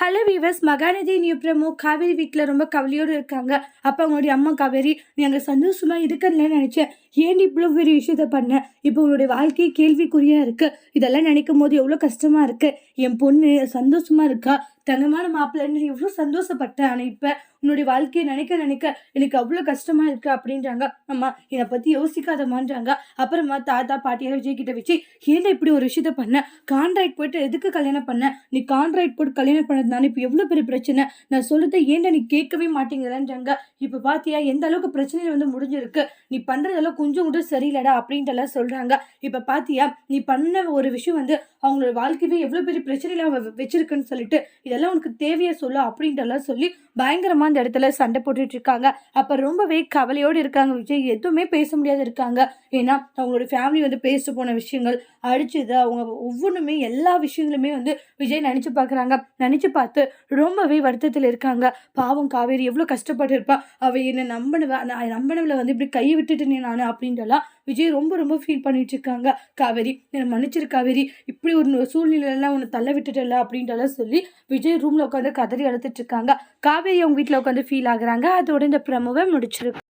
Hello viewers Mahanadi new promo Kaveri வீட்டில் ரொம்ப கவலையோடு இருக்காங்க. அப்போ அவங்களுடைய அம்மா காவேரி நீ அங்கே சந்தோஷமாக இருக்கலன்னு நினச்சேன். ஏன் இவ்வளோ பெரிய விஷயத்த பண்ண? இப்போ உங்களுடைய வாழ்க்கை கேள்விக்குறியாக இருக்குது இதெல்லாம் நினைக்கும் போது எவ்வளோ கஷ்டமாக இருக்குது என் பொண்ணு சந்தோஷமாக இருக்கா? தங்கமான மாப்பிள்ளைன்னு எவ்வளோ சந்தோஷப்பட்டேன். ஆனால் இப்போ உன்னுடைய வாழ்க்கையை நினைக்க நினைக்க எனக்கு அவ்வளோ கஷ்டமா இருக்கு அப்படின்றாங்க. அம்மா என்னை பற்றி யோசிக்காதமான்றாங்க அப்புறமா தாத்தா பாட்டியார் விஜய் கிட்ட வச்சு ஏன்டா இப்படி ஒரு விஷயத்த பண்ண? கான்ட்ராக்ட் போயிட்டு எதுக்கு கல்யாணம் பண்ண? நீ கான்ட்ராக்ட் போட்டு கல்யாணம் பண்ணதுனால இப்போ எவ்வளோ பெரிய பிரச்சனை? நான் சொல்றதை ஏன்டா நீ கேட்கவே மாட்டேங்கிறேன்றாங்க. இப்போ பாத்தியா எந்த அளவுக்கு பிரச்சனையில் வந்து முடிஞ்சிருக்கு? நீ பண்ணுறதெல்லாம் கொஞ்சம் கூட சரியில்லடா அப்படின்ட்டு எல்லாம் இப்போ பாத்தியா நீ பண்ண ஒரு விஷயம் வந்து அவங்களோட வாழ்க்கையே எவ்வளோ பெரிய பிரச்சனையில் அவ வச்சிருக்குன்னு சொல்லிட்டு இதெல்லாம் உனக்கு தேவையை சொல்லு அப்படின்றலாம் சொல்லி பயங்கரமா அந்த இடத்துல சண்டை போட்டுட்டு இருக்காங்க. அப்போ ரொம்பவே கவலையோடு இருக்காங்க விஜய். எதுவுமே பேச முடியாது இருக்காங்க. ஏன்னா அவங்களோட ஃபேமிலி வந்து பேசிட்டு போன விஷயங்கள் அடிச்சது அவங்க ஒவ்வொன்றுமே எல்லா விஷயங்களுமே வந்து விஜய் நினச்சி பார்க்குறாங்க. நினச்சி பார்த்து ரொம்பவே வருத்தத்தில் இருக்காங்க. பாவம் காவேரி எவ்வளோ கஷ்டப்பட்டு இருப்பா அவ என்னை நம்பினவ நான் நம்பினவில் வந்து இப்படி கையை விட்டுட்டேனே நான் அப்படின்றலாம் விஜய் ரொம்ப ரொம்ப ஃபீல் பண்ணிட்டு இருக்காங்க. காவேரி என்னை மன்னிச்சிரு காவேரி. இப்படி ஒரு சூழ்நிலையெல்லாம் உன்னை தள்ள விட்டுட்டல அப்படின்றலாம் சொல்லி விஜய் ரூமில் உட்காந்து கதறி அழுத்துட்டு இருக்காங்க. காவேரி அவங்க வீட்டில் உட்காந்து ஃபீல் ஆகுறாங்க. அதோட இந்த ப்ரமோவை முடிச்சிருக்கு